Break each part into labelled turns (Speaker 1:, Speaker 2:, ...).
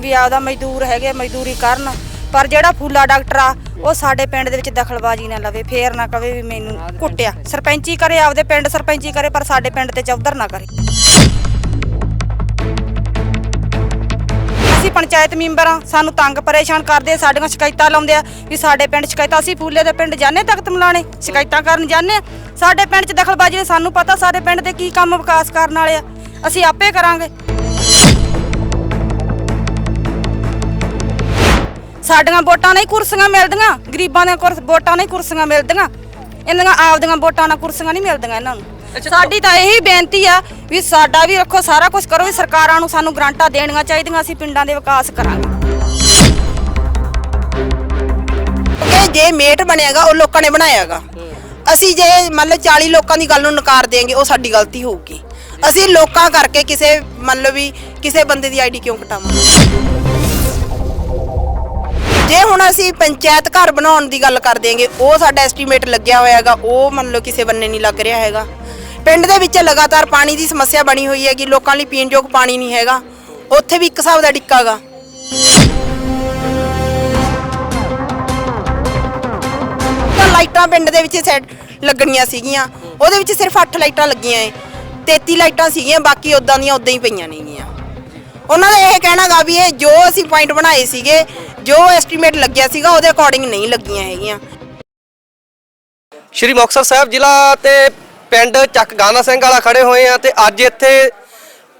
Speaker 1: ਵੀ ਆਪਦਾ ਮਜ਼ਦੂਰ ਹੈਗੇ ਮਜ਼ਦੂਰੀ ਕਰਨ। ਪਰ ਜਿਹੜਾ ਫੂਲਾ ਡਾਕਟਰ ਆ, ਉਹ ਸਾਡੇ ਪਿੰਡ ਦੇ ਵਿੱਚ ਦਖਲਬਾਜ਼ੀ ਨਾ ਲਵੇ, ਫੇਰ ਨਾ ਕਵੇ ਵੀ ਮੈਨੂੰ ਕੁੱਟਿਆ। ਸਰਪੰਚੀ ਕਰੇ, ਆਪਦੇ ਪਿੰਡ ਸਰਪੰਚੀ ਕਰੇ, ਪਰ ਸਾਡੇ ਪਿੰਡ ਤੇ ਚੌਧਰ ਨਾ ਕਰੇ। ਅਸੀਂ ਪੰਚਾਇਤ ਮੈਂਬਰ ਆ, ਸਾਨੂੰ ਤੰਗ ਪਰੇਸ਼ਾਨ ਕਰਦੇ ਸਾਡੀਆਂ ਸ਼ਿਕਾਇਤਾਂ ਲਾਉਂਦੇ ਆ ਵੀ ਸਾਡੇ ਪਿੰਡ ਸ਼ਿਕਾਇਤਾਂ, ਅਸੀਂ ਫੂਲੇ ਦੇ ਪਿੰਡ ਜਾਣੇ ਤਖਤ ਮਲਾਣੇ, ਸ਼ਿਕਾਇਤਾਂ ਕਰਨ ਜਾਣੇ ਸਾਡੇ ਪਿੰਡ 'ਚ ਦਖਲਬਾਜ਼ੀ ਸਾਨੂੰ ਪਤਾ ਸਾਡੇ ਪਿੰਡ ਦੇ ਕੀ ਕੰਮ ਵਿਕਾਸ ਕਰਨ ਵਾਲੇ ਆ। ਅਸੀਂ ਆਪੇ ਕਰਾਂਗੇ। ਸਾਡੀਆਂ ਵੋਟਾਂ ਨਹੀਂ ਕੁਰਸੀਆਂ ਮਿਲਦੀਆਂ ਗਰੀਬਾਂ ਦੀਆਂ ਕੁਰਸ- ਵੋਟਾਂ ਨਹੀਂ ਕੁਰਸੀਆਂ ਮਿਲਦੀਆਂ। ਇਹਨਾਂ ਆਪਦੀਆਂ ਵੋਟਾਂ ਨਾਲ ਕੁਰਸੀਆਂ ਨਹੀਂ ਮਿਲਦੀਆਂ ਇਹਨਾਂ ਨੂੰ। ਸਾਡੀ ਤਾਂ ਇਹੀ ਬੇਨਤੀ ਆ ਵੀ ਸਾਡਾ ਵੀ ਰੱਖੋ ਸਾਰਾ ਕੁਝ ਕਰੋ ਵੀ ਸਰਕਾਰਾਂ ਨੂੰ ਸਾਨੂੰ ਗ੍ਰਾਂਟਾਂ ਦੇਣੀਆਂ ਚਾਹੀਦੀਆਂ ਅਸੀਂ ਪਿੰਡਾਂ ਦੇ ਵਿਕਾਸ ਕਰਾਂਗੇ।
Speaker 2: ਕਿ ਜੇ ਮੇਟ ਬਣਿਆਗਾ ਉਹ ਲੋਕਾਂ ਨੇ ਬਣਾਇਆਗਾ। ਅਸੀਂ ਜੇ ਮੰਨ ਲਓ 40 ਲੋਕਾਂ ਦੀ ਗੱਲ ਨੂੰ ਨਕਾਰ ਦੇਾਂਗੇ ਉਹ ਸਾਡੀ ਗਲਤੀ ਹੋਊਗੀ। ਅਸੀਂ ਲੋਕਾਂ ਕਰਕੇ ਕਿਸੇ ਮੰਨ ਲਓ ਵੀ ਕਿਸੇ ਬੰਦੇ ਦੀ ਆਈਡੀ ਕਿਉਂ ਕਟਾਵਾਂਗੇ? ਜੇ ਹੁਣ ਅਸੀਂ ਪੰਚਾਇਤ ਘਰ ਬਣਾਉਣ ਦੀ ਗੱਲ ਕਰ ਦੇਾਂਗੇ ਉਹ ਸਾਡਾ ਐਸਟੀਮੇਟ ਲੱਗਿਆ ਹੋਇਆ ਹੈਗਾ, ਉਹ ਮੰਨ ਲਓ ਕਿਸੇ ਬੰਨੇ ਨਹੀਂ ਲੱਗ ਰਿਹਾ ਹੈਗਾ। ਪਿੰਡ ਦੇ ਵਿੱਚ ਲਗਾਤਾਰ ਪਾਣੀ ਦੀ ਸਮੱਸਿਆ ਬਣੀ ਹੋਈ ਹੈਗੀ, ਲੋਕਾਂ ਲਈ ਪੀਣ ਯੋਗ ਪਾਣੀ ਨਹੀਂ ਹੈਗਾ, ਉੱਥੇ ਵੀ ਇੱਕ ਹਿਸਾਬ ਦਾ ਡਿੱਕਾਗਾ ਤਾਂ ਲਾਈਟਾਂ ਪਿੰਡ ਦੇ ਵਿੱਚ ਸੈੱਟ ਲੱਗਣੀਆਂ ਸੀਗੀਆਂ, ਉਹਦੇ ਵਿੱਚ ਸਿਰਫ 8 ਲਾਈਟਾਂ ਲੱਗੀਆਂ ਏ 33 ਲਾਈਟਾਂ ਸੀਗੀਆਂ, ਬਾਕੀ ਉਦਾਂ ਦੀਆਂ ਉਦਾਂ ਹੀ ਪਈਆਂ ਨੇਗੀਆਂ। ਉਹਨਾਂ ਦਾ ਇਹ ਕਹਿਣਾਗਾ ਵੀ ਇਹ ਜੋ ਅਸੀਂ ਪੁਆਇੰਟ ਬਣਾਏ ਸੀਗੇ, ਜੋ ਐਸਟੀਮੇਟ ਲੱਗਿਆ ਸੀਗਾ, ਉਹਦੇ ਅਕੋਰਡਿੰਗ ਨਹੀਂ ਲੱਗੀਆਂ ਹੈਗੀਆਂ।
Speaker 3: ਸ਼੍ਰੀ ਮੁਕਤਸਰ ਸਾਹਿਬ ਜ਼ਿਲ੍ਹਾ ਤੇ ਪਿੰਡ ਚੱਕ ਗਾਨਾ ਸਿੰਘ ਵਾਲਾ ਖੜੇ ਹੋਏ ਆ ਤੇ ਅੱਜ ਇੱਥੇ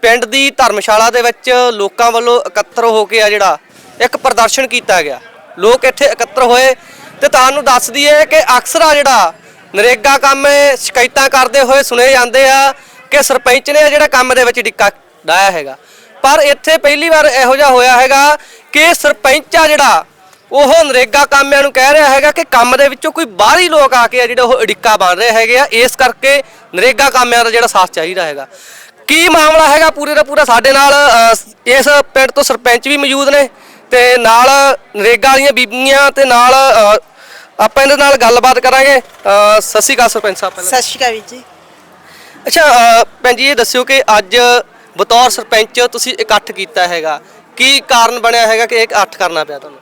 Speaker 3: ਪਿੰਡ ਦੀ ਧਰਮਸ਼ਾਲਾ ਦੇ ਵਿੱਚ ਲੋਕਾਂ ਵੱਲੋਂ ਇਕੱਤਰ ਹੋ ਕੇ ਆ ਜਿਹੜਾ ਇੱਕ ਪ੍ਰਦਰਸ਼ਨ ਕੀਤਾ ਗਿਆ। ਲੋਕ ਇੱਥੇ ਇਕੱਤਰ ਹੋਏ ਤੇ ਤੁਹਾਨੂੰ ਦੱਸ ਦਈਏ ਕਿ ਅਕਸਰ ਆ ਜਿਹੜਾ ਨਰੇਗਾ ਕੰਮ ਸ਼ਿਕਾਇਤਾਂ ਕਰਦੇ ਹੋਏ ਸੁਣੇ ਜਾਂਦੇ ਆ ਕਿ ਸਰਪੰਚ ਨੇ ਜਿਹੜਾ ਕੰਮ ਦੇ ਵਿੱਚ ਡਿੱਕਾ ਡਾਇਆ ਹੈਗਾ। ਪਰ ਇੱਥੇ ਪਹਿਲੀ ਵਾਰ ਇਹੋ ਜਿਹਾ ਹੋਇਆ ਹੈਗਾ ਕਿ ਸਰਪੰਚ ਆ ਜਿਹੜਾ ਉਹ ਨਰੇਗਾ ਕਾਮਿਆਂ ਨੂੰ ਕਹਿ ਰਿਹਾ ਹੈਗਾ ਕਿ ਕੰਮ ਦੇ ਵਿੱਚੋਂ ਕੋਈ ਬਾਹਰੀ ਲੋਕ ਆ ਕੇ ਆ ਜਿਹੜੇ ਉਹ ਅੜਿੱਕਾ ਬਣ ਰਹੇ ਹੈਗੇ ਆ। ਇਸ ਕਰਕੇ ਨਰੇਗਾ ਕਾਮਿਆਂ ਦਾ ਜਿਹੜਾ ਸਾਥ ਚਾਹੀਦਾ ਹੈਗਾ। ਕੀ ਮਾਮਲਾ ਹੈਗਾ ਪੂਰੇ ਦਾ ਪੂਰਾ ਸਾਡੇ ਨਾਲ ਇਸ ਪਿੰਡ ਤੋਂ ਸਰਪੰਚ ਵੀ ਮੌਜੂਦ ਨੇ ਤੇ ਨਾਲ ਨਰੇਗਾ ਵਾਲੀਆਂ ਬੀਬੀਆਂ ਤੇ ਨਾਲ ਆਪਾਂ ਇਹਦੇ ਨਾਲ ਗੱਲਬਾਤ ਕਰਾਂਗੇ। ਅਹ, ਸਤਿ ਸ਼੍ਰੀ ਅਕਾਲ ਸਰਪੰਚ ਸਾਹਿਬ ਪਹਿਲਾਂ।
Speaker 2: ਸਤਿ ਸ਼੍ਰੀ ਅਕਾਲ ਵੀਰ ਜੀ।
Speaker 3: ਅੱਛਾ ਭੈਣ ਜੀ ਇਹ ਦੱਸਿਓ ਕਿ ਅੱਜ ਬਤੌਰ ਸਰਪੰਚ ਤੁਸੀਂ ਇਕੱਠ ਕੀਤਾ ਹੈਗਾ। ਕੀ ਕਾਰਨ ਬਣਿਆ ਹੈਗਾ ਕਿ ਇਹ ਇਕੱਠ ਕਰਨਾ ਪਿਆ ਤੁਹਾਨੂੰ?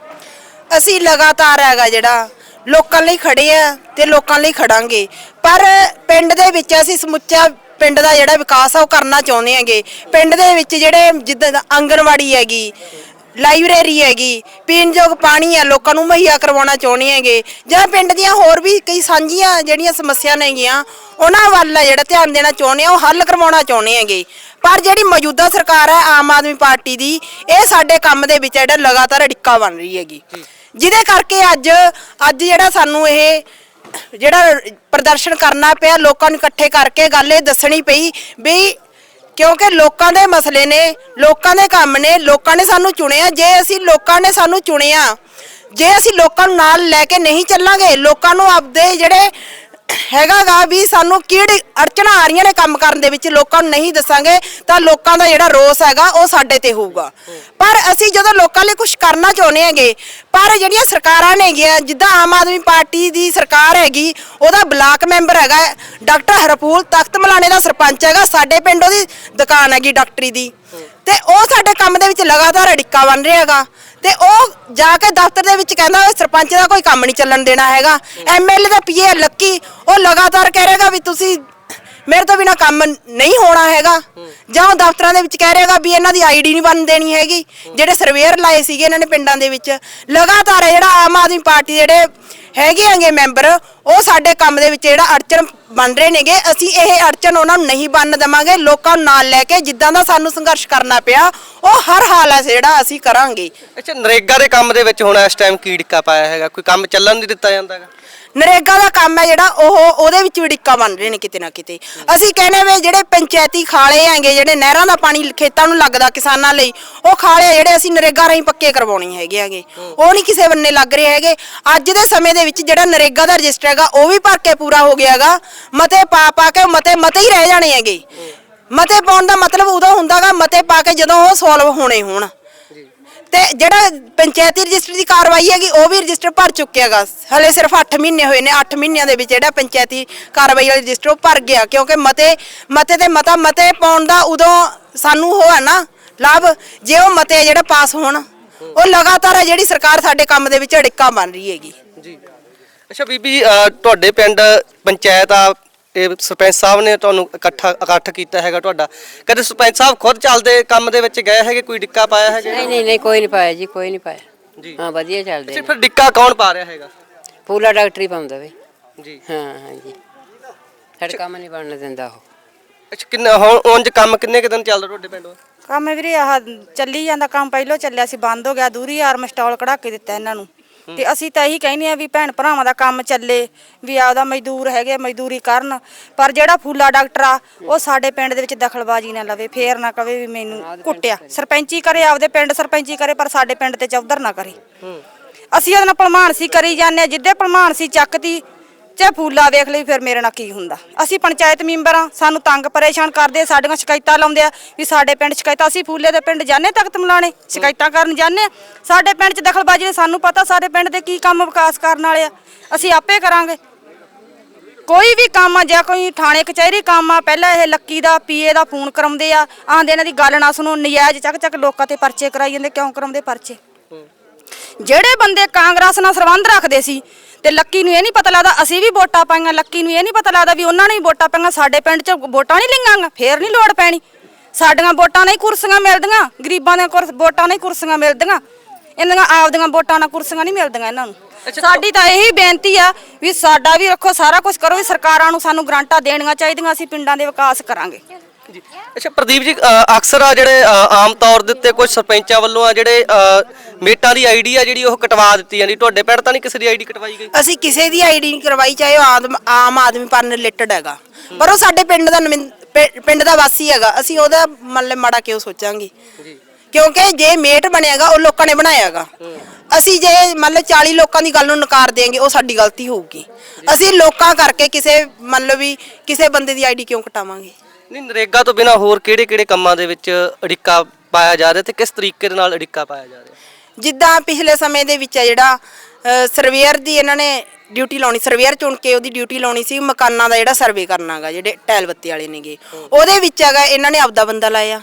Speaker 2: ਅਸੀਂ ਲਗਾਤਾਰ ਹੈਗਾ ਜਿਹੜਾ, ਲੋਕਾਂ ਲਈ ਖੜੇ ਆ ਤੇ ਲੋਕਾਂ ਲਈ ਖੜਾਂਗੇ। ਪਰ ਪਿੰਡ ਦੇ ਵਿੱਚ ਅਸੀਂ ਸਮੁੱਚਾ ਪਿੰਡ ਦਾ ਜਿਹੜਾ ਵਿਕਾਸ ਆ, ਉਹ ਕਰਨਾ ਚਾਹੁੰਦੇ ਹੈਗੇ। ਪਿੰਡ ਦੇ ਵਿੱਚ ਜਿਹੜੇ ਜਿੱਦਾਂ ਆਂਗਣਵਾੜੀ ਹੈਗੀ, ਲਾਇਬ੍ਰੇਰੀ ਹੈਗੀ, ਪੀਣਯੋਗ ਪਾਣੀ ਆ, ਲੋਕਾਂ ਨੂੰ ਮੁਹੱਈਆ ਕਰਵਾਉਣਾ ਚਾਹੁੰਦੇ ਹੈਗੇ। ਜਾਂ ਪਿੰਡ ਦੀਆਂ ਹੋਰ ਵੀ ਕਈ ਸਾਂਝੀਆਂ ਜਿਹੜੀਆਂ ਸਮੱਸਿਆ ਨੇਗੀਆਂ ਉਹਨਾਂ ਵੱਲ ਆ ਜਿਹੜਾ ਧਿਆਨ ਦੇਣਾ ਚਾਹੁੰਦੇ ਆ, ਉਹ ਹੱਲ ਕਰਵਾਉਣਾ ਚਾਹੁੰਦੇ ਹੈਗੇ। ਪਰ ਜਿਹੜੀ ਮੌਜੂਦਾ ਸਰਕਾਰ ਹੈ ਆਮ ਆਦਮੀ ਪਾਰਟੀ ਦੀ ਇਹ ਸਾਡੇ ਕੰਮ ਦੇ ਵਿੱਚ ਜਿਹੜਾ ਲਗਾਤਾਰ ਅੜਿੱਕਾ ਬਣ ਰਹੀ ਹੈਗੀ। ਜਿਹਦੇ ਕਰਕੇ ਅੱਜ ਅੱਜ ਜਿਹੜਾ ਸਾਨੂੰ ਇਹ ਜਿਹੜਾ ਪ੍ਰਦਰਸ਼ਨ ਕਰਨਾ ਪਿਆ ਲੋਕਾਂ ਨੂੰ ਇਕੱਠੇ ਕਰਕੇ ਗੱਲ ਇਹ ਦੱਸਣੀ ਪਈ ਵੀ ਕਿਉਂਕਿ ਲੋਕਾਂ ਦੇ ਮਸਲੇ ਨੇ ਲੋਕਾਂ ਦੇ ਕੰਮ ਨੇ ਲੋਕਾਂ ਨੇ ਸਾਨੂੰ ਚੁਣਿਆ। ਜੇ ਅਸੀਂ ਲੋਕਾਂ ਨੇ ਸਾਨੂੰ ਚੁਣਿਆ ਜੇ ਅਸੀਂ ਲੋਕਾਂ ਨੂੰ ਨਾਲ ਲੈ ਕੇ ਨਹੀਂ ਚੱਲਾਂਗੇ ਲੋਕਾਂ ਨੂੰ ਆਪਦੇ ਜਿਹੜੇ ਹੈਗਾਗਾ ਵੀ ਸਾਨੂੰ ਕਿਹੜੀ ਅੜਚਣਾਂ ਆ ਰਹੀਆਂ ਨੇ ਕੰਮ ਕਰਨ ਦੇ ਵਿੱਚ, ਲੋਕਾਂ ਨੂੰ ਨਹੀਂ ਦੱਸਾਂਗੇ ਤਾਂ ਲੋਕਾਂ ਦਾ ਜਿਹੜਾ ਰੋਸ ਹੈਗਾ ਉਹ ਸਾਡੇ ਤੇ ਹੋਊਗਾ। ਪਰ ਅਸੀਂ ਜਦੋਂ ਲੋਕਾਂ ਲਈ ਕੁਝ ਕਰਨਾ ਚਾਹੁੰਦੇ ਹੈਗੇ, ਪਰ ਜਿਹੜੀਆਂ ਸਰਕਾਰਾਂ ਨੇਗੀਆਂ ਜਿੱਦਾਂ ਆਮ ਆਦਮੀ ਪਾਰਟੀ ਦੀ ਸਰਕਾਰ ਹੈਗੀ, ਉਹਦਾ ਬਲਾਕ ਮੈਂਬਰ ਹੈਗਾ ਡਾਕਟਰ ਹਰਪੂਲ ਤਖਤ ਮਲਾਣੇ ਦਾ ਸਰਪੰਚ ਹੈਗਾ, ਸਾਡੇ ਪਿੰਡ ਉਹਦੀ ਦੁਕਾਨ ਹੈਗੀ ਡਾਕਟਰੀ ਦੀ। ਤੇ ਉਹ ਸਾਡੇ ਕੰਮ ਦੇ ਵਿੱਚ ਲਗਾਤਾਰ ਅੜਿੱਕਾ ਬਣ ਰਿਹਾ ਹੈਗਾ। ਤੇ ਉਹ ਜਾ ਕੇ ਦਫ਼ਤਰ ਦੇ ਵਿੱਚ ਕਹਿੰਦਾ ਵੀ ਸਰਪੰਚ ਦਾ ਕੋਈ ਕੰਮ ਨਹੀਂ ਚੱਲਣ ਦੇਣਾ ਹੈਗਾ। ਐਮਐਲਏ ਦਾ ਪੀਏ ਲੱਕੀ, ਉਹ ਲਗਾਤਾਰ ਕਹਿ ਰਹੇਗਾ ਵੀ ਤੁਸੀਂ ਮੇਰੇ ਤੋਂ ਬਿਨਾ ਕੰਮ ਨਹੀਂ ਹੋਣਾ ਹੈਗਾ। ਜਾਂ ਉਹ ਦਫ਼ਤਰਾਂ ਦੇ ਵਿੱਚ ਕਹਿ ਰਹੇਗਾ ਵੀ ਇਹਨਾਂ ਦੀ ਆਈਡੀ ਨਹੀਂ ਬਣ ਦੇਣੀ ਹੈਗੀ। ਜਿਹੜੇ ਸਰਵੇਅਰ ਲਾਏ ਸੀਗੇ ਇਹਨਾਂ ਨੇ ਪਿੰਡਾਂ ਦੇ ਵਿੱਚ। ਲਗਾਤਾਰ ਇਹ ਜਿਹੜਾ ਆਮ ਆਦਮੀ ਪਾਰਟੀ ਦੇ ਜਿਹੜੇ ਹੈਗੇ ਹੈਗੇ ਮੈਂਬਰ, ਉਹ ਸਾਡੇ ਕੰਮ ਦੇ ਵਿੱਚ ਜਿਹੜਾ ਅੜਚਨ ਬਣ ਰਹੇ ਨੇਗੇ, ਅਸੀਂ ਇਹ ਅੜਚਨ ਉਹਨਾਂ ਨੂੰ ਨਹੀਂ ਬਣਨ ਦੇਵਾਂਗੇ, ਲੋਕਾਂ ਨੂੰ ਨਾਲ ਲੈ ਕੇ ਜਿੱਦਾਂ ਦਾ ਸਾਨੂੰ ਸੰਘਰਸ਼ ਕਰਨਾ ਪਿਆ, ਉਹ ਹਰ ਹਾਲਤ ਜਿਹੜਾ ਅਸੀਂ ਕਰਾਂਗੇ।
Speaker 3: ਅੱਛਾ, ਨਰੇਗਾ ਦੇ ਕੰਮ ਦੇ ਵਿੱਚ ਹੁਣ ਇਸ ਟਾਈਮ ਕੀ ਡਿੱਕਾ ਪਾਇਆ ਹੈਗਾ? ਕੋਈ ਕੰਮ ਚੱਲਣ ਨਹੀਂ ਦਿੱਤਾ ਜਾਂਦਾ
Speaker 2: ਨਰੇਗਾ ਦਾ ਕੰਮ ਹੈ ਜਿਹੜਾ, ਉਹ ਉਹਦੇ ਵਿੱਚ ਵੀ ਬਣ ਰਹੇ ਨੇ ਕਿਤੇ ਨਾ ਕਿਤੇ। ਅਸੀਂ ਕਹਿੰਦੇ ਵੇ ਜਿਹੜੇ ਪੰਚਾਇਤੀ ਖਾਲੇ ਹੈਗੇ, ਜਿਹੜੇ ਨਹਿਰਾਂ ਦਾ ਪਾਣੀ ਖੇਤਾਂ ਨੂੰ ਲੱਗਦਾ ਕਿਸਾਨਾਂ ਲਈ, ਉਹ ਖਾਲੇ ਜਿਹੜੇ ਅਸੀਂ ਨਰੇਗਾ ਰਾਹੀਂ ਪੱਕੇ ਕਰਵਾਉਣੇ ਹੈਗੇ ਹੈਗੇ। ਉਹ ਨਹੀਂ ਕਿਸੇ ਬੰਨੇ ਲੱਗ ਰਹੇ ਹੈਗੇ। ਅੱਜ ਦੇ ਸਮੇਂ ਦੇ ਵਿੱਚ ਜਿਹੜਾ ਨਰੇਗਾ ਦਾ ਰਜਿਸਟਰ ਹੈਗਾ, ਉਹ ਵੀ ਭਰ ਕੇ ਪੂਰਾ ਹੋ ਗਿਆ ਹੈਗਾ। ਮਤੇ ਪਾ ਪਾ ਕੇ ਮਤੇ ਮਤੇ ਹੀ ਰਹਿ ਜਾਣੇ ਹੈਗੇ। ਮਤੇ ਪਾਉਣ ਦਾ ਮਤਲਬ ਉਦੋਂ ਹੁੰਦਾਗਾ ਮਤੇ ਪਾ ਕੇ ਜਦੋਂ ਉਹ ਸੋਲਵ ਹੋਣੇ ਹੋਣ। ਤੇ ਜਿਹੜਾ ਪੰਚਾਇਤੀ ਰਜਿਸਟਰ ਦੀ ਕਾਰਵਾਈ ਹੈਗੀ, ਉਹ ਵੀ ਰਜਿਸਟਰ ਭਰ ਚੁੱਕਿਆ ਹਲੇ ਸਿਰਫ 8 ਮਹੀਨੇ ਹੋਏ ਨੇ 8 ਮਹੀਨਿਆਂ ਦੇ ਵਿੱਚ ਜਿਹੜਾ ਪੰਚਾਇਤੀ ਕਾਰਵਾਈ ਵਾਲਾ ਰਜਿਸਟਰ ਉਹ ਭਰ ਗਿਆ, ਕਿਉਂਕਿ ਮਤੇ ਮਤੇ ਤੇ ਮਤਾ, ਮਤੇ ਪਾਉਣ ਦਾ ਉਦੋਂ ਸਾਨੂੰ ਉਹ ਹੈ ਨਾ, ਲਾਭ, ਜੇ ਉਹ ਮਤੇ ਜਿਹੜਾ ਪਾਸ ਹੋਣ, ਉਹ ਲਗਾਤਾਰ ਹੈ ਜਿਹੜੀ ਸਰਕਾਰ ਸਾਡੇ ਕੰਮ ਦੇ ਵਿੱਚ ਅੜਿੱਕਾ ਬਣ ਰਹੀ ਹੈਗੀ।
Speaker 3: ਜੀ। ਅੱਛਾ ਬੀਬੀ ਜੀ ਅਹ ਤੁਹਾਡੇ ਪਿੰਡ ਪੰਚਾਇਤ ਆ ਇਹ ਸਰਪੰਚ ਸਾਹਿਬ ਨੇ ਤੁਹਾਨੂੰ ਇਕੱਠਾ ਇਕੱਠ ਕੀਤਾ ਹੈਗਾ ਤੁਹਾਡਾ। ਕਦੇ ਸਰਪੰਚ ਸਾਹਿਬ ਖੁਦ ਚੱਲਦੇ ਕੰਮ ਦੇ ਵਿੱਚ ਗਏ ਹੈਗੇ? ਕੋਈ ਡਿੱਕਾ ਪਾਇਆ ਹੈਗਾ?
Speaker 4: ਨਹੀਂ ਨਹੀਂ ਨਹੀਂ ਕੋਈ ਨਹੀਂ ਪਾਇਆ ਜੀ ਕੋਈ ਨਹੀਂ ਪਾਇਆ।
Speaker 3: ਜੀ।
Speaker 4: ਹਾਂ ਵਧੀਆ ਚੱਲਦੇ ਨੇ।
Speaker 3: ਫਿਰ ਡਿੱਕਾ ਕੌਣ ਪਾ ਰਿਹਾ ਹੈਗਾ?
Speaker 4: ਪੂਲਾ ਡਾਕਟਰੀ ਪਾਉਂਦਾ ਵੇ
Speaker 3: ਜੀ।
Speaker 4: ਹਾਂ ਹਾਂ ਜੀ। ਸਾਡੇ ਕੰਮ ਨਹੀਂ ਬਣਨ ਦਿੰਦਾ ਉਹ।
Speaker 3: ਅੱਛਾ ਕਿੰਨਾ ਹੁਣ ਉਂਝ ਕੰਮ ਕਿੰਨੇ ਕੁ ਦਿਨ ਚੱਲਦਾ ਤੁਹਾਡੇ ਪਿੰਡ?
Speaker 1: ਕੰਮ ਵੀਰੇ ਆਹ ਚੱਲੀ ਜਾਂਦਾ ਕੰਮ ਪਹਿਲਾਂ ਚੱਲਿਆ ਸੀ ਬੰਦ ਹੋ ਗਿਆ ਦੂਰੀ ਆਰਮ ਸਟਾਲ ਕਢਾ ਕੇ ਦਿੱਤਾ ਇਹਨਾਂ ਨੂੰ। ਤੇ ਅਸੀਂ ਤਾਂ ਇਹੀ ਕਹਿੰਦੇ ਆ ਵੀ ਭੈਣ ਭਰਾਵਾਂ ਦਾ ਕੰਮ ਚੱਲੇ ਵੀ ਆਪਦਾ ਮਜ਼ਦੂਰ ਹੈਗੇ ਮਜ਼ਦੂਰੀ ਕਰਨ। ਪਰ ਜਿਹੜਾ ਫੂਲਾ ਡਾਕਟਰ ਆ ਉਹ ਸਾਡੇ ਪਿੰਡ ਦੇ ਵਿੱਚ ਦਖਲਬਾਜ਼ੀ ਨਾ ਲਵੇ ਫੇਰ ਨਾ ਕਵੇ ਵੀ ਮੈਨੂੰ ਕੁੱਟਿਆ। ਸਰਪੰਚੀ ਕਰੇ ਆਪਦੇ ਪਿੰਡ ਸਰਪੰਚੀ ਕਰੇ ਪਰ ਸਾਡੇ ਪਿੰਡ ਤੇ ਚੌਧਰ ਨਾ ਕਰੇ। ਅਸੀਂ ਉਹਦੇ ਨਾਲ ਭਲਮਾਨ ਸੀ ਕਰੀ ਜਾਂਦੇ ਜਿੱਦੇ ਭਲਮਾਨ ਸੀ ਚੱਕਤੀ ਚਾਹੇ ਫੂਲਾ ਵੇਖ ਲਈ ਫਿਰ ਮੇਰੇ ਨਾਲ ਕੀ ਹੁੰਦਾ। ਅਸੀਂ ਪੰਚਾਇਤ ਮੈਂਬਰ ਆ ਸਾਨੂੰ ਤੰਗ ਪਰੇਸ਼ਾਨ ਕਰਦੇ, ਸਾਡੀਆਂ ਸ਼ਿਕਾਇਤਾਂ ਲਾਉਂਦੇ ਆ ਵੀ ਸਾਡੇ ਪਿੰਡ ਸ਼ਿਕਾਇਤਾਂ, ਅਸੀਂ ਫੂਲੇ ਦੇ ਪਿੰਡ ਜਾਣੇ ਤਖਤ ਮਲਾਣੇ, ਸ਼ਿਕਾਇਤਾਂ ਕਰਨ ਜਾਣੇ ਸਾਡੇ ਪਿੰਡ 'ਚ ਦਖਲਬਾਜ਼ੀ ਸਾਨੂੰ ਪਤਾ ਸਾਡੇ ਪਿੰਡ ਦੇ ਕੀ ਕੰਮ ਵਿਕਾਸ ਕਰਨ ਵਾਲੇ ਆ। ਅਸੀਂ ਆਪੇ ਕਰਾਂਗੇ। ਕੋਈ ਵੀ ਕੰਮ ਆ, ਜਾਂ ਕੋਈ ਥਾਣੇ, ਕਚਹਿਰੀ ਕੰਮ ਆ, ਪਹਿਲਾਂ ਇਹ ਲੱਕੀ ਦਾ, ਪੀਏ ਦਾ ਫੋਨ ਕਰਾਉਂਦੇ ਆ, ਆਂਦੇ ਇਹਨਾਂ ਦੀ ਗੱਲ ਨਾ ਸੁਣੋ, ਨਜਾਇਜ਼ ਚੱਕ ਚੱਕ ਲੋਕਾਂ ਤੇ ਪਰਚੇ ਕਰਾਈ ਜਾਂਦੇ, ਕਿਉਂ ਕਰਾਉਂਦੇ ਪਰਚੇ? ਜਿਹੜੇ ਬੰਦੇ ਕਾਂਗਰਸ ਨਾਲ ਸਰਬੰਧ ਰੱਖਦੇ ਸੀ ਤੇ ਲੱਕੀ ਨੂੰ ਇਹ ਨਹੀਂ ਪਤਾ ਲੱਗਦਾ ਅਸੀਂ ਵੀ ਵੋਟਾਂ ਪਾਈਆਂ ਲੱਕੀ ਨੂੰ ਇਹ ਨਹੀਂ ਪਤਾ ਲੱਗਦਾ ਵੀ ਉਹਨਾਂ ਨੇ ਵੋਟਾਂ ਪਾਈਆਂ ਸਾਡੇ ਪਿੰਡ 'ਚ ਵੋਟਾਂ ਨਹੀਂ ਲਿੰਗਾਂਗਾ ਫੇਰ ਨਹੀਂ ਲੋੜ ਪੈਣੀ। ਸਾਡੀਆਂ ਵੋਟਾਂ ਨਹੀਂ ਕੁਰਸੀਆਂ ਮਿਲਦੀਆਂ ਗਰੀਬਾਂ ਦੀਆਂ ਕੁਰਸ- ਵੋਟਾਂ ਨਹੀਂ ਕੁਰਸੀਆਂ ਮਿਲਦੀਆਂ। ਇਹਨਾਂ ਦੀਆਂ ਆਪਦੀਆਂ ਵੋਟਾਂ ਨਾਲ ਕੁਰਸੀਆਂ ਨਹੀਂ ਮਿਲਦੀਆਂ ਇਹਨਾਂ ਨੂੰ। ਸਾਡੀ ਤਾਂ ਇਹੀ ਬੇਨਤੀ ਆ ਵੀ ਸਾਡਾ ਵੀ ਰੱਖੋ ਸਾਰਾ ਕੁਝ ਕਰੋ ਵੀ ਸਰਕਾਰਾਂ ਨੂੰ ਸਾਨੂੰ ਗਰਾਂਟਾਂ ਦੇਣੀਆਂ ਚਾਹੀਦੀਆਂ ਅਸੀਂ ਪਿੰਡਾਂ ਦੇ ਵਿਕਾਸ ਕਰਾਂਗੇ।
Speaker 3: ਜੀ। ਅੱਛਾ ਪ੍ਰਦੀਪ ਜੀ ਅ, ਅਕਸਰ ਆ ਜਿਹੜੇ ਅ, ਆਮ ਤੌਰ ਦੇ ਉੱਤੇ ਕੁਝ ਸਰਪੰਚਾਂ ਵੱਲੋਂ ਆ ਜਿਹੜੇ ਅ, ਮੇਟਾਂ ਦੀ ਆਈਡੀ ਆ ਜਿਹੜੀ ਉਹ ਕਟਵਾ ਦਿੱਤੀ ਜਾਂਦੀ। ਤੁਹਾਡੇ ਪਿੰਡ ਤਾਂ ਨਹੀਂ ਕਿਸੇ ਦੀ ਆਈਡੀ ਕਟਵਾਈ ਗਈ?
Speaker 2: ਅਸੀਂ ਕਿਸੇ ਦੀ ਆਈਡੀ ਨਹੀਂ ਕਰਵਾਈ ਚਾਹੇ ਉਹ ਆਦਮ ਆਮ ਆਦਮੀ ਪਰ ਰਿਲੇਟਡ ਹੈਗਾ। ਪਰ ਉਹ ਸਾਡੇ ਪਿੰਡ ਦਾ ਪਿੰ- ਪਿੰਡ ਦਾ ਵਾਸੀ ਹੈਗਾ। ਅਸੀਂ ਉਹਦਾ ਮਤਲਬ ਮਾੜਾ ਕਿਉਂ ਸੋਚਾਂਗੇ?
Speaker 3: ਜੀ।
Speaker 2: ਕਿਉਂਕਿ ਜੇ ਮੇਟ ਬਣਿਆਗਾ ਉਹ ਲੋਕਾਂ ਨੇ ਬਣਾਇਆਗਾ। ਅਸੀਂ ਜੇ ਮੰਨ ਲਓ 40 ਲੋਕਾਂ ਦੀ ਗੱਲ ਨੂੰ ਨਕਾਰ ਦੇਾਂਗੇ ਉਹ ਸਾਡੀ ਗਲਤੀ ਹੋਊਗੀ। ਅਸੀਂ ਲੋਕਾਂ ਕਰਕੇ ਕਿਸੇ ਮੰਨ ਲਓ ਵੀ ਕਿਸੇ ਬੰਦੇ ਦੀ ਆਈਡੀ ਕਿਉਂ ਕਟਾਵਾਂਗੇ?
Speaker 3: ਨਹੀਂ ਨਰੇਗਾ ਤੋਂ ਬਿਨਾ ਹੋਰ ਕਿਹੜੇ ਕਿਹੜੇ ਕੰਮਾਂ ਦੇ ਵਿੱਚ ਅੜਿੱਕਾ ਪਾਇਆ ਜਾ ਰਿਹਾ ਤੇ ਕਿਸ ਤਰੀਕੇ ਦੇ ਨਾਲ ਅੜਿੱਕਾ ਪਾਇਆ ਜਾ ਰਿਹਾ?
Speaker 2: ਜਿੱਦਾਂ ਪਿਛਲੇ ਸਮੇਂ ਦੇ ਵਿੱਚ ਹੈ ਜਿਹੜਾ ਸਰਵੇਅਰ ਦੀ ਇਹਨਾਂ ਨੇ ਡਿਊਟੀ ਲਾਉਣੀ ਸਰਵੇਅਰ ਚੁਣ ਕੇ ਉਹਦੀ ਡਿਊਟੀ ਲਾਉਣੀ ਸੀ ਮਕਾਨਾਂ ਦਾ ਜਿਹੜਾ ਸਰਵੇ ਕਰਨਾਗਾ ਜਿਹੜੇ ਟੈਲ ਬੱਤੀ ਵਾਲੇ ਨੇਗੇ। ਉਹਦੇ ਵਿੱਚ ਹੈਗਾ ਇਹਨਾਂ ਨੇ ਆਪਦਾ ਬੰਦਾ ਲਾਇਆ।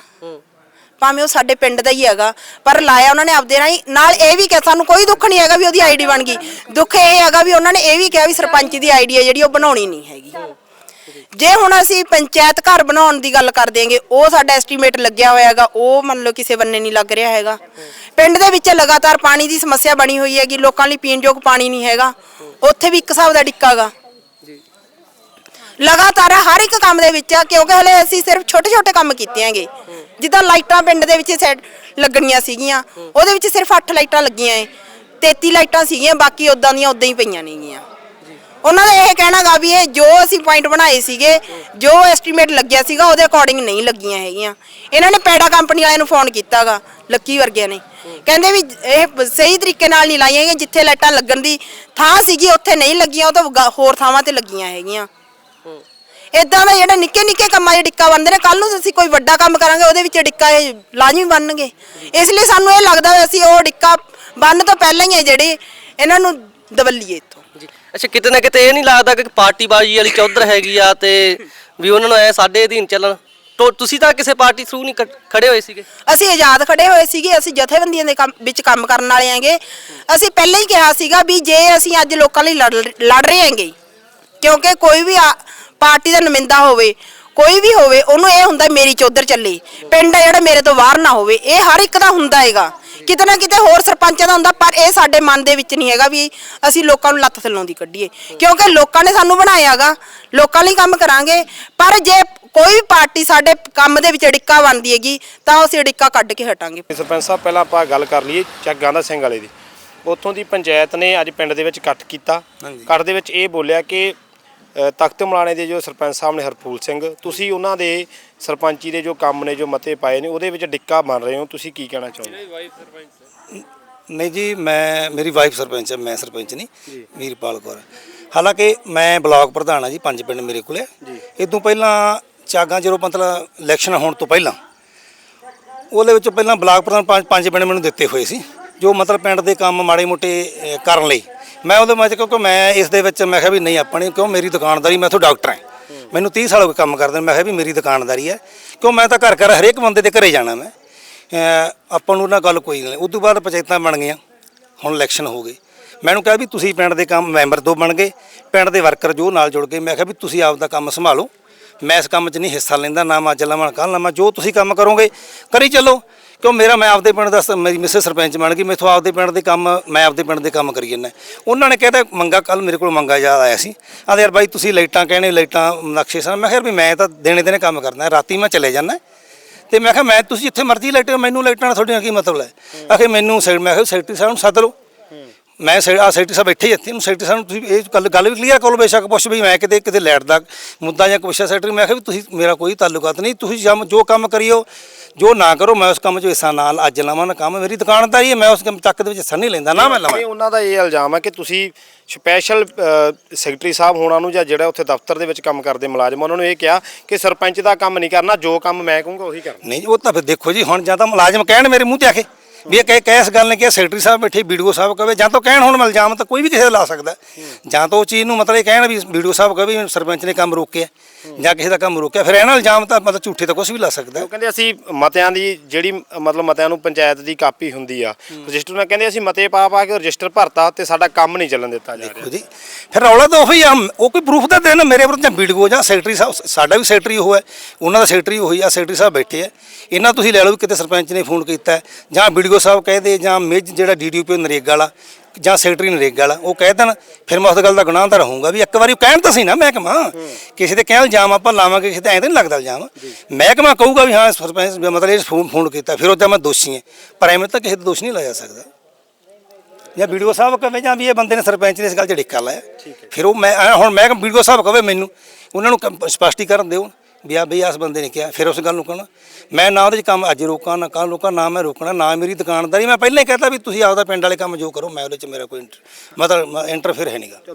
Speaker 2: ਭਾਵੇਂ ਉਹ ਸਾਡੇ ਪਿੰਡ ਦਾ ਹੀ ਹੈਗਾ ਪਰ ਲਾਇਆ ਉਹਨਾਂ ਨੇ ਆਪਦੇ ਨਾਲ ਹੀ ਨਾਲ ਇਹ ਵੀ ਕਿਹਾ ਸਾਨੂੰ ਕੋਈ ਦੁੱਖ ਨਹੀਂ ਹੈਗਾ ਵੀ ਉਹਦੀ ਆਈਡੀ ਬਣ ਗਈ। ਦੁੱਖ ਇਹ ਹੈਗਾ ਵੀ ਉਹਨਾਂ ਨੇ ਇਹ ਵੀ ਕਿਹਾ ਵੀ ਸਰਪੰਚ ਦੀ ਆਈਡੀ ਹੈ ਜਿਹੜੀ ਉਹ ਬਣਾਉਣੀ ਨਹੀਂ ਹੈਗੀ। ਜੇ ਹੁਣ ਅਸੀਂ ਪੰਚਾਇਤ ਘਰ ਬਣਾਉਣ ਦੀ ਗੱਲ ਕਰ ਦੇਂਗੇ ਉਹ ਸਾਡਾ ਐਸਟੀਮੇਟ ਲੱਗਿਆ ਹੋਇਆ ਹੈਗਾ ਉਹ ਮੰਨ ਲਓ ਕਿਸੇ ਬੰਨੇ ਨਹੀਂ ਲੱਗ ਰਿਹਾ ਹੈਗਾ। ਪਿੰਡ ਦੇ ਵਿੱਚ ਲਗਾਤਾਰ ਪਾਣੀ ਦੀ ਸਮੱਸਿਆ ਬਣੀ ਹੋਈ ਹੈਗੀ ਲੋਕਾਂ ਲਈ ਪੀਣ ਯੋਗ ਪਾਣੀ ਨਹੀਂ ਹੈਗਾ ਉੱਥੇ ਵੀ ਇੱਕ ਹਿਸਾਬ ਦਾ ਡਿੱਕਾਗਾ ਲਗਾਤਾਰ ਹਰ ਇੱਕ ਕੰਮ ਦੇ ਵਿੱਚ ਆ ਕਿਉਂਕਿ ਹਲੇ ਅਸੀਂ ਸਿਰਫ ਛੋਟੇ ਛੋਟੇ ਕੰਮ ਕੀਤੇ ਆਂਗੇ ਜਿੱਦਾਂ ਲਾਈਟਾਂ ਪਿੰਡ ਦੇ ਵਿੱਚ ਸੈਟ ਲੱਗਣੀਆਂ ਸੀਗੀਆਂ ਉਹਦੇ ਵਿੱਚ ਸਿਰਫ 8 ਲਾਈਟਾਂ ਲੱਗੀਆਂ ਏ 33 ਲਾਈਟਾਂ ਸੀਗੀਆਂ ਬਾਕੀ ਉਦਾਂ ਦੀਆਂ ਉਦਾਂ ਹੀ ਪਈਆਂ ਨੇਗੀਆਂ। ਉਹਨਾਂ ਦਾ ਇਹ ਕਹਿਣਾਗਾ ਵੀ ਇਹ ਜੋ ਅਸੀਂ ਪੁਆਇੰਟ ਬਣਾਏ ਸੀਗੇ ਜੋ ਐਸਟੀਮੇਟ ਲੱਗਿਆ ਸੀਗਾ ਉਹਦੇ ਅਕੋਰਡਿੰਗ ਨਹੀਂ ਲੱਗੀਆਂ ਹੈਗੀਆਂ। ਇਹਨਾਂ ਨੇ ਪੈਡਾ ਕੰਪਨੀ ਵਾਲਿਆਂ ਨੂੰ ਫੋਨ ਕੀਤਾਗਾ ਲੱਕੀ ਵਰਗਿਆਂ ਨੇ। ਕਹਿੰਦੇ ਵੀ ਇਹ ਸਹੀ ਤਰੀਕੇ ਨਾਲ ਨਹੀਂ ਲਾਈਆਂ ਹੈਗੀਆਂ ਜਿੱਥੇ ਲਾਈਟਾਂ ਲੱਗਣ ਦੀ ਥਾਂ ਸੀਗੀ ਉੱਥੇ ਨਹੀਂ ਲੱਗੀਆਂ ਉਹ ਤਾਂ ਗ- ਹੋਰ ਥਾਵਾਂ ਤੇ ਲੱਗੀਆਂ ਹੈਗੀਆਂ। ਇਦਾਂ ਦਾ ਜਿਹੜੇ ਨਿੱਕੇ ਨਿੱਕੇ ਕੰਮਾਂ 'ਚ ਡਿੱਕਾ ਬੰਦੇ ਨੇ ਕੱਲ ਨੂੰ ਅਸੀਂ ਕੋਈ ਵੱਡਾ ਕੰਮ ਕਰਾਂਗੇ ਉਹਦੇ ਵਿੱਚ ਡਿੱਕਾ ਇਹ ਲਾਜ਼ਮੀ ਬਣਨਗੇ। ਇਸ ਲਈ ਸਾਨੂੰ ਇਹ ਲੱਗਦਾ ਅਸੀਂ ਉਹ ਡਿੱਕਾ ਬੰਨ ਤੋਂ ਪਹਿਲਾਂ ਹੀ ਹੈ ਜਿਹੜੇ ਇਹਨਾਂ ਨੂੰ ਦਵੱਲੀਏ ਇੱਥੋਂ।
Speaker 3: ਅੱਛਾ, ਕਿਤੇ ਨਾ ਕਿਤੇ ਇਹ ਨਹੀਂ ਲੱਗਦਾ ਕਿ ਪਾਰਟੀਬਾਜ਼ੀ ਵਾਲੀ ਚੌਧਰ ਹੈਗੀ ਆ ਤੇ ਵੀ ਉਹਨਾਂ ਨੂੰ ਐ ਸਾਡੇ ਅਧੀਨ ਚੱਲਣ। ਤੋ ਤੁਸੀਂ ਤਾਂ ਕਿਸੇ ਪਾਰਟੀ ਥਰੂ ਨਹੀਂ ਕ- ਖੜੇ ਹੋਏ ਸੀਗੇ।
Speaker 2: ਅਸੀਂ ਆਜ਼ਾਦ ਖੜੇ ਹੋਏ ਸੀਗੇ, ਅਸੀਂ ਜਥੇਬੰਦੀਆਂ ਦੇ ਕੰਮ, ਵਿੱਚ ਕੰਮ ਕਰਨ ਵਾਲੇ ਆਂਗੇ ਅਸੀਂ ਪਹਿਲਾਂ ਹੀ ਕਿਹਾ ਸੀਗਾ ਵੀ ਜੇ ਅਸੀਂ ਅੱਜ ਲੋਕਾਂ ਲਈ ਲੜ ਲੜ ਰਹੇ ਆਂਗੇ ਕਿਉਂਕਿ ਕੋਈ ਵੀ ਆ- ਪਾਰਟੀ ਦਾ ਨੁਮਾਇੰਦਾ ਹੋਵੇ, ਕੋਈ ਵੀ ਹੋਵੇ, ਉਹਨੂੰ ਇਹ ਹੁੰਦਾ ਮੇਰੀ ਚੌਧਰ ਚੱਲੇ। ਪਿੰਡ ਆ ਜਿਹੜਾ ਮੇਰੇ ਤੋਂ ਬਾਹਰ ਨਾ ਹੋਵੇ, ਇਹ ਹਰ ਇੱਕ ਦਾ ਹੁੰਦਾ ਹੈਗਾ। ਕਿਤੇ ਨਾ ਕਿਤੇ ਹੋਰ ਸਰਪੰਚਾਂ ਦਾ ਹੁੰਦਾ ਪਰ ਇਹ ਸਾਡੇ ਮਨ ਦੇ ਵਿੱਚ ਨਹੀਂ ਹੈਗਾ ਵੀ ਅਸੀਂ ਲੋਕਾਂ ਨੂੰ ਲੱਤ ਥੱਲੋਂ ਦੀ ਕੱਢੀਏ। ਕਿਉਂਕਿ ਲੋਕਾਂ ਨੇ ਸਾਨੂੰ ਬਣਾਇਆਗਾ ਲੋਕਾਂ ਲਈ ਕੰਮ ਕਰਾਂਗੇ ਪਰ ਜੇ ਕੋਈ ਵੀ ਪਾਰਟੀ ਸਾਡੇ ਕੰਮ ਦੇ ਵਿੱਚ ਅੜਿੱਕਾ ਬਣਦੀ ਹੈਗੀ ਤਾਂ ਅਸੀਂ ਅੜਿੱਕਾ ਕੱਢ ਕੇ ਹਟਾਂਗੇ।
Speaker 5: ਸਰਪੰਚ ਸਾਹਿਬ ਪਹਿਲਾਂ ਆਪਾਂ ਗੱਲ ਕਰ ਲਈਏ ਚੱਕ ਗਾਂਧਾ ਸਿੰਘ ਵਾਲੇ ਦੀ। ਉੱਥੋਂ ਦੀ ਪੰਚਾਇਤ ਨੇ ਅੱਜ ਪਿੰਡ ਦੇ ਵਿੱਚ ਇਕੱਠ ਕੀਤਾ। ਇਕੱਠ ਦੇ ਵਿੱਚ ਇਹ ਬੋਲਿਆ ਕਿ ਤਖਤ ਮਲਾਣੇ ਦੇ ਜੋ ਸਰਪੰਚ ਸਾਹਿਬ ਨੇ ਹਰਪੂਲ ਸਿੰਘ ਤੁਸੀਂ ਉਹਨਾਂ ਦੇ ਸਰਪੰਚੀ ਦੇ ਜੋ ਕੰਮ ਨੇ ਜੋ ਮਤੇ ਪਾਏ ਨੇ ਉਹਦੇ ਵਿੱਚ ਡਿੱਕਾ ਬਣ ਰਹੇ ਹੋ। ਤੁਸੀਂ ਕੀ ਕਹਿਣਾ ਚਾਹੁੰਦੇ
Speaker 6: ਨਹੀਂ ਜੀ ਮੈਂ ਮੇਰੀ ਵਾਈਫ ਸਰਪੰਚ ਹੈ ਮੈਂ ਸਰਪੰਚ ਨਹੀਂ ਵੀਰਪਾਲ ਕੌਰ। ਹਾਲਾਂਕਿ ਮੈਂ ਬਲਾਕ ਪ੍ਰਧਾਨ ਹਾਂ ਜੀ ਪੰਜ ਪਿੰਡ ਮੇਰੇ ਕੋਲੇ ਇਹ ਤੋਂ ਪਹਿਲਾਂ ਚਾਗਾ ਜਦੋਂ ਮਤਲਬ ਇਲੈਕਸ਼ਨ ਹੋਣ ਤੋਂ ਪਹਿਲਾਂ ਉਹਦੇ ਵਿੱਚ ਪਹਿਲਾਂ ਬਲਾਕ ਪ੍ਰਧਾਨ ਪੰਜ ਪੰਜ ਪਿੰਡ ਮੈਨੂੰ ਦਿੱਤੇ ਹੋਏ ਸੀ ਜੋ ਮਤਲਬ ਪਿੰਡ ਦੇ ਕੰਮ ਮਾੜੇ ਮੋਟੇ ਕਰਨ ਲਈ। ਮੈਂ ਉਹਦੇ ਵਿੱਚ ਕਿਉਂਕਿ ਮੈਂ ਇਸ ਦੇ ਵਿੱਚ ਮੈਂ ਕਿਹਾ ਵੀ ਨਹੀਂ ਆਪਣੀ ਕਿਉਂ ਮੇਰੀ ਦੁਕਾਨਦਾਰੀ ਮੈਂ ਤੋਂ ਡਾਕਟਰ ਹਾਂ। ਮੈਨੂੰ 30 ਸਾਲ ਹੋ ਗਏ ਕੰਮ ਕਰਦੇ ਨੂੰ, ਮੈਂ ਕਿਹਾ ਵੀ ਮੇਰੀ ਦੁਕਾਨਦਾਰੀ ਹੈ। ਕਿਉਂ ਮੈਂ ਤਾਂ ਘਰ ਘਰ ਹਰੇਕ ਬੰਦੇ ਦੇ ਘਰੇ ਜਾਣਾ ਮੈਂ। ਅਹ ਆਪਾਂ ਨੂੰ ਨਾ ਗੱਲ ਕੋਈ ਨਹੀਂ ਉਸ ਤੋਂ ਬਾਅਦ ਪੰਚਾਇਤਾਂ ਬਣ ਗਈਆਂ ਹੁਣ ਇਲੈਕਸ਼ਨ ਹੋ ਗਏ। ਮੈਨੂੰ ਕਿਹਾ ਵੀ ਤੁਸੀਂ ਪਿੰਡ ਦੇ ਕੰਮ ਮੈਂਬਰ ਦੋ ਬਣ ਗਏ ਪਿੰਡ ਦੇ ਵਰਕਰ ਜੋ ਨਾਲ ਜੁੜ ਗਏ ਮੈਂ ਕਿਹਾ ਵੀ ਤੁਸੀਂ ਆਪ ਦਾ ਕੰਮ ਸੰਭਾਲੋ। ਮੈਂ ਇਸ ਕੰਮ 'ਚ ਨਹੀਂ ਹਿੱਸਾ ਲੈਂਦਾ ਨਾ ਮੈਂ ਅੱਜ ਲਵਾਂ ਕੱਲ੍ਹ ਲਵਾਂ ਜੋ ਤੁਸੀਂ ਕੰਮ ਕਰੋਗੇ ਕਰੀ ਚੱਲੋ। ਕਿਉਂ ਮੇਰਾ ਮੈਂ ਆਪਦੇ ਪਿੰਡ ਦਾ ਸ- ਮੇਰੀ ਮਿਸੇ ਸਰਪੰਚ ਬਣ ਗਈ, ਮੈਥੋਂ ਆਪਦੇ ਪਿੰਡ ਦੇ ਕੰਮ, ਮੈਂ ਆਪਦੇ ਪਿੰਡ ਦੇ ਕੰਮ ਕਰੀ ਜਾਂਦਾ। ਉਹਨਾਂ ਨੇ ਕਹਿੰਦਾ ਮੰਗਾ ਕੱਲ ਮੇਰੇ ਕੋਲ ਮੰਗਾ ਯਾਦ ਆਇਆ ਸੀ। ਆਂਦੇ ਯਾਰ ਬਾਈ ਤੁਸੀਂ ਲਾਈਟਾਂ ਕਹਿਣੇ, ਲਾਈਟਾਂ ਨਕਸ਼ੇ ਸਨ। ਮੈਂ ਕਿਹਾ ਯਾਰ ਵੀ ਮੈਂ ਤਾਂ ਦੇਣੇ ਦਿਨੇ ਕੰਮ ਕਰਦਾ, ਰਾਤੀ ਮੈਂ ਚਲੇ ਜਾਂਦਾ। ਤੇ ਮੈਂ ਕਿਹਾ, ਮੈਂ ਤੁਸੀਂ ਜਿੱਥੇ ਮਰਜ਼ੀ ਲਾਈਟਾਂ, ਮੈਨੂੰ ਲਾਈਟਾਂ ਨਾਲ ਤੁਹਾਡੀਆਂ ਕੀ ਮਤਲਬ ਹੈ? ਆਖੇ, ਮੈਨੂੰ ਸੈਕ ਮੈਂ ਕਿਹਾ ਸੈਕਟਰੀ ਸਾਹਿਬ ਨੂੰ ਸੱਦ ਲਓ। ਮੈਂ ਆਹ ਸੈਕਟਰੀ ਸਾਹਿਬ ਇੱਥੇ ਹੀ ਇੱਥੇ ਨੂੰ ਸੈਕਟਰੀ ਸਾਹਿਬ ਨੂੰ ਤੁਸੀਂ ਇਹ ਗੱਲ ਗੱਲ ਵੀ ਕਲੀਅਰ ਕਰੋ ਬੇਸ਼ੱਕ ਪੁੱਛ ਵੀ ਮੈਂ ਕਿਤੇ ਕਿਤੇ ਲੈਟ ਦਾ ਮੁੱਦਾ ਜਾਂ ਕੁਛ ਸੈਕਟਰੀ ਮੈਂ ਕਿਹਾ ਵੀ ਤੁਸੀਂ ਮੇਰਾ ਕੋਈ ਤਾਲੁਕਾਤ ਨਹੀਂ। ਤੁਸੀਂ ਜਮ ਜੋ ਕੰਮ ਕਰਿਓ ਜੋ ਨਾ ਕਰੋ ਮੈਂ ਉਸ ਕੰਮ 'ਚ ਹਿੱਸਾ ਨਾਲ ਅੱਜ ਲਵਾਂ ਨਾ ਕੰਮ। ਮੇਰੀ ਦੁਕਾਨਦਾਰੀ ਹੈ ਮੈਂ ਉਸ ਕੰਮ ਚੱਕ ਦੇ ਵਿੱਚ ਹਿੱਸਾ ਨਹੀਂ ਲੈਂਦਾ ਨਾ ਮੈਂ ਲਵਾਂ।
Speaker 5: ਇਹ ਉਹਨਾਂ ਦਾ ਇਹ ਇਲਜ਼ਾਮ ਹੈ ਕਿ ਤੁਸੀਂ ਸਪੈਸ਼ਲ ਸੈਕਟਰੀ ਸਾਹਿਬ ਹੋਣਾ ਨੂੰ ਜਾਂ ਜਿਹੜਾ ਉੱਥੇ ਦਫ਼ਤਰ ਦੇ ਵਿੱਚ ਕੰਮ ਕਰਦੇ ਮੁਲਾਜ਼ਮ ਉਹਨਾਂ ਨੂੰ ਇਹ ਕਿਹਾ ਕਿ ਸਰਪੰਚ ਦਾ ਕੰਮ ਨਹੀਂ ਕਰਨਾ ਜੋ ਕੰਮ ਮੈਂ ਕਹੂੰਗਾ ਉਹੀ ਕਰਨਾ।
Speaker 6: ਨਹੀਂ ਉਹ ਤਾਂ ਫਿਰ ਦੇਖੋ ਜੀ ਹੁਣ ਜਾਂ ਤਾਂ ਮੁਲਾਜ਼ਮ ਕਹਿਣ ਮੇਰੇ ਮੂੰਹ ਤੇ ਆ ਕੇ। ਵੀ ਇਹ ਕਹੇ ਕੈਸ ਗੱਲ ਨੇ ਕਿ ਸੈਕਟਰੀ ਸਾਹਿਬ ਬੈਠੇ ਵੀਡੀਓ ਸਾਹਿਬ ਕਹੇ ਜਾਂ ਤਾਂ ਕਹਿਣ ਹੁਣ ਇਲਜ਼ਾਮ ਤਾਂ ਕੋਈ ਵੀ ਕਿਸੇ ਦਾ ਲਾ ਸਕਦਾ। ਜਾਂ ਤਾਂ ਉਹ ਚੀਜ਼ ਨੂੰ ਮਤਲਬ ਇਹ ਕਹਿਣ ਵੀ ਵੀਡੀਓ ਸਾਹਿਬ ਕਹੇ ਵੀ ਸਰਪੰਚ ਨੇ ਕੰਮ ਰੋਕਿਆ ਜਾਂ ਕਿਸੇ ਦਾ ਕੰਮ ਰੋਕਿਆ ਫਿਰ ਇਹਨਾਂ ਇਲਜ਼ਾਮ ਤਾਂ ਮਤਲਬ ਝੂਠੇ ਤਾਂ ਕੁਝ ਵੀ ਲਾ ਸਕਦਾ।
Speaker 5: ਉਹ ਕਹਿੰਦੇ ਅਸੀਂ ਮਤਿਆਂ ਦੀ ਜਿਹੜੀ ਮਤਲਬ ਮਤਿਆਂ ਨੂੰ ਪੰਚਾਇਤ ਦੀ ਕਾਪੀ ਹੁੰਦੀ ਆ ਰਜਿਸਟਰ ਨਾਲ ਕਹਿੰਦੇ ਅਸੀਂ ਮਤੇ ਪਾ ਪਾ ਕੇ ਰਜਿਸਟਰ ਭਰਤਾ ਤੇ ਸਾਡਾ ਕੰਮ ਨਹੀਂ ਚੱਲਣ ਦਿੱਤਾ ਜਾ ਰਿਹਾ।
Speaker 6: ਜੀ ਫਿਰ ਰੌਲਾ ਤਾਂ ਉਹੀ ਆ ਉਹ ਕੋਈ ਪ੍ਰੂਫ ਤਾਂ ਦੇਣ ਮੇਰੇ ਵਿਰੁੱਧ ਜਾਂ ਵੀਡੀਓ ਜਾਂ ਸੈਕਟਰੀ ਸਾਹਿਬ ਸਾਡਾ ਵੀ ਸੈਕਟਰੀ ਉਹ ਹੈ ਉਹਨਾਂ ਦਾ ਸੈਕਟਰੀ ਉਹੀ ਆ ਸੈਕਟਰੀ ਸਾਹਿਬ ਬੈਠੇ ਆ। ਇਹਨਾਂ ਤੁਸੀਂ ਲੈ ਲਓ ਕਿਤੇ ਸਰਪੰਚ ਨੇ ਫੋਨ ਕੀਤਾ ਜਾਂ ਵੀਡੀਓ ਸਾਹਿਬ ਕਹਦੇ ਜਾਂ ਮੇਜ ਜਿਹੜਾ ਡੀਡੀਪੀ ਨਰੇਗਾ ਵਾਲਾ ਜਾਂ ਸੈਕਟਰੀ ਨਰੇਗਾ ਵਾਲਾ ਉਹ ਕਹਿ ਦੇਣ ਫਿਰ ਮੈਂ ਉਸ ਗੱਲ ਦਾ ਗੁਨਾਹ ਤਾਂ ਰਹੂੰਗਾ ਵੀ ਇੱਕ ਵਾਰੀ ਉਹ ਕਹਿਣ ਤਾਂ ਸੀ ਨਾ ਮਹਿਕਮਾ। ਕਿਸੇ ਦੇ ਕਹਿਣ ਇਲਜ਼ਾਮ ਆਪਾਂ ਲਾਵਾਂਗੇ ਕਿਸੇ ਤੇ ਐਂ ਤਾਂ ਨਹੀਂ ਲੱਗਦਾ ਇਲਜ਼ਾਮ ਮਹਿਕਮਾ ਕਹੂਗਾ ਵੀ ਹਾਂ ਸਰਪੰਚ ਮਤਲਬ ਇਹ ਫੋਨ ਫੋਨ ਕੀਤਾ ਫਿਰ ਉਹ ਤਾਂ ਮੈਂ ਦੋਸ਼ੀ ਹਾਂ। ਪਰ ਐਵੇਂ ਤਾਂ ਕਿਸੇ ਤੇ ਦੋਸ਼ ਨਹੀਂ ਲਾਇਆ ਸਕਦਾ। ਜਾਂ ਵੀਡੀਓ ਸਾਹਿਬ ਕਹੇ ਜਾਂ ਵੀ ਇਹ ਬੰਦੇ ਨੇ ਸਰਪੰਚ ਨੇ ਇਸ ਗੱਲ 'ਚ ਡਿੱਕਾ ਲਾਇਆ। ਫਿਰ ਉਹ ਮੈਂ ਹੁਣ ਮੈਂ ਵੀਡੀਓ ਸਾਹਿਬ ਕਹੇ ਮੈਨੂੰ ਉਹਨਾਂ ਨੂੰ ਸਪਸ਼ਟੀਕਰਨ ਦਿਓ। ਵੀ ਆ ਬਈ ਇਸ ਬੰਦੇ ਨੇ ਕਿਹਾ, ਫਿਰ ਉਸ ਗੱਲ ਨੂੰ ਕਹਣਾ, ਮੈਂ ਨਾ ਉਹਦੇ 'ਚ ਕੰਮ ਅੱਜ ਰੋਕਾਂ, ਨਾ ਕੱਲ੍ਹ ਰੋਕਾਂ, ਨਾ ਮੈਂ ਰੋਕਣਾ, ਨਾ ਮੇਰੀ ਦੁਕਾਨਦਾਰੀ। ਮੈਂ ਪਹਿਲਾਂ ਹੀ ਕਹਤਾ ਵੀ ਤੁਸੀਂ ਆਪਦਾ ਪਿੰਡ ਵਾਲੇ ਕੰਮ ਜੋ ਕਰੋ, ਮੈਂ ਉਹਦੇ 'ਚ ਮੇਰਾ ਕੋਈ ਇੰਟਰ- ਮਤਲਬ ਇੰਟਰਫੇਅਰ ਹੈ ਨਹੀਂਗਾ